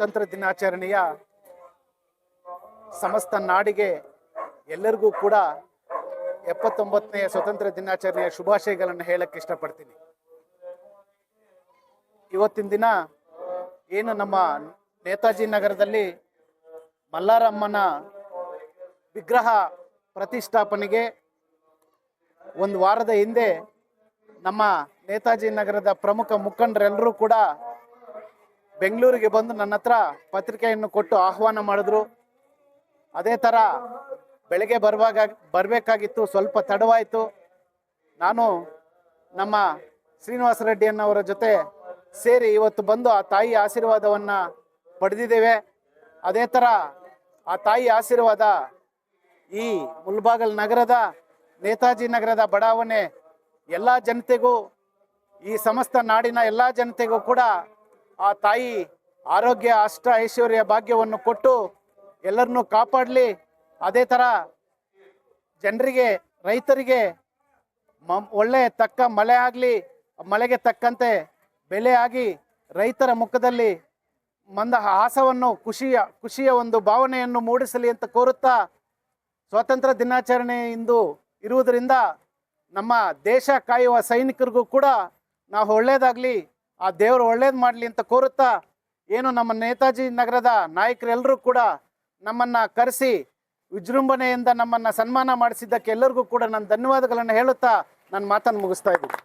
ಸ್ವಾತಂತ್ರ್ಯ ದಿನಾಚರಣೆಯ ಸಮಸ್ತ ನಾಡಿಗೆ ಎಲ್ಲರಿಗೂ ಕೂಡ ಎಪ್ಪತ್ತೊಂಬತ್ತನೆಯ ಸ್ವಾತಂತ್ರ್ಯ ದಿನಾಚರಣೆಯ ಶುಭಾಶಯಗಳನ್ನು ಹೇಳಕ್ಕೆ ಇಷ್ಟಪಡ್ತೀನಿ. ಇವತ್ತಿನ ದಿನ ಏನು ನಮ್ಮ ನೇತಾಜಿ ನಗರದಲ್ಲಿ ಮಲ್ಲಾರಮ್ಮನ ವಿಗ್ರಹ ಪ್ರತಿಷ್ಠಾಪನೆಗೆ ಒಂದು ವಾರದ ಹಿಂದೆ ನಮ್ಮ ನೇತಾಜಿ ನಗರದ ಪ್ರಮುಖ ಮುಖಂಡರೆಲ್ಲರೂ ಕೂಡ ಬೆಂಗಳೂರಿಗೆ ಬಂದು ನನ್ನ ಹತ್ರ ಪತ್ರಿಕೆಯನ್ನು ಕೊಟ್ಟು ಆಹ್ವಾನ ಮಾಡಿದ್ರು. ಅದೇ ಥರ ಬೆಳಗ್ಗೆ ಬರುವಾಗ ಬರಬೇಕಾಗಿತ್ತು, ಸ್ವಲ್ಪ ತಡವಾಯಿತು. ನಾನು ನಮ್ಮ ಶ್ರೀನಿವಾಸ ರೆಡ್ಡಿಯನ್ನವರ ಜೊತೆ ಸೇರಿ ಇವತ್ತು ಬಂದು ಆ ತಾಯಿ ಆಶೀರ್ವಾದವನ್ನು ಪಡೆದಿದ್ದೇವೆ. ಅದೇ ಥರ ಆ ತಾಯಿ ಆಶೀರ್ವಾದ ಈ ಮುಲ್ಬಾಗಲ್ ನಗರದ ನೇತಾಜಿ ನಗರದ ಬಡಾವಣೆ ಎಲ್ಲ ಜನತೆಗೂ, ಈ ಸಮಸ್ತ ನಾಡಿನ ಎಲ್ಲ ಜನತೆಗೂ ಕೂಡ ಆ ತಾಯಿ ಆರೋಗ್ಯ ಅಷ್ಟ ಐಶ್ವರ್ಯ ಭಾಗ್ಯವನ್ನು ಕೊಟ್ಟು ಎಲ್ಲರನ್ನೂ ಕಾಪಾಡಲಿ. ಅದೇ ಥರ ಜನರಿಗೆ, ರೈತರಿಗೆ ಮ ಒಳ್ಳೆಯ ತಕ್ಕ ಮಳೆ ಆಗಲಿ, ಮಳೆಗೆ ತಕ್ಕಂತೆ ಬೆಲೆ ಆಗಿ ರೈತರ ಮುಖದಲ್ಲಿ ಮಂದ ಹಾಸವನ್ನು ಖುಷಿಯ ಖುಷಿಯ ಒಂದು ಭಾವನೆಯನ್ನು ಮೂಡಿಸಲಿ ಅಂತ ಕೋರುತ್ತಾ ಸ್ವಾತಂತ್ರ್ಯ ದಿನಾಚರಣೆ ಇಂದು ಇರುವುದರಿಂದ ನಮ್ಮ ದೇಶ ಕಾಯುವ ಸೈನಿಕರಿಗೂ ಕೂಡ ನಾವು ಒಳ್ಳೇದಾಗಲಿ. ಆ ದೇವರು ಒಳ್ಳೇದು ಮಾಡಲಿ ಅಂತ ಕೋರುತ್ತಾ ಏನು ನಮ್ಮ ನೇತಾಜಿ ನಗರದ ನಾಯಕರೆಲ್ಲರೂ ಕೂಡ ನಮ್ಮನ್ನು ಕರೆಸಿ ವಿಜೃಂಭಣೆಯಿಂದ ನಮ್ಮನ್ನು ಸನ್ಮಾನ ಮಾಡಿಸಿದ್ದಕ್ಕೆ ಎಲ್ಲರಿಗೂ ಕೂಡ ನಾನು ಧನ್ಯವಾದಗಳನ್ನು ಹೇಳುತ್ತಾ ನನ್ನ ಮಾತನ್ನು ಮುಗಿಸ್ತಾ ಇದ್ದೀನಿ.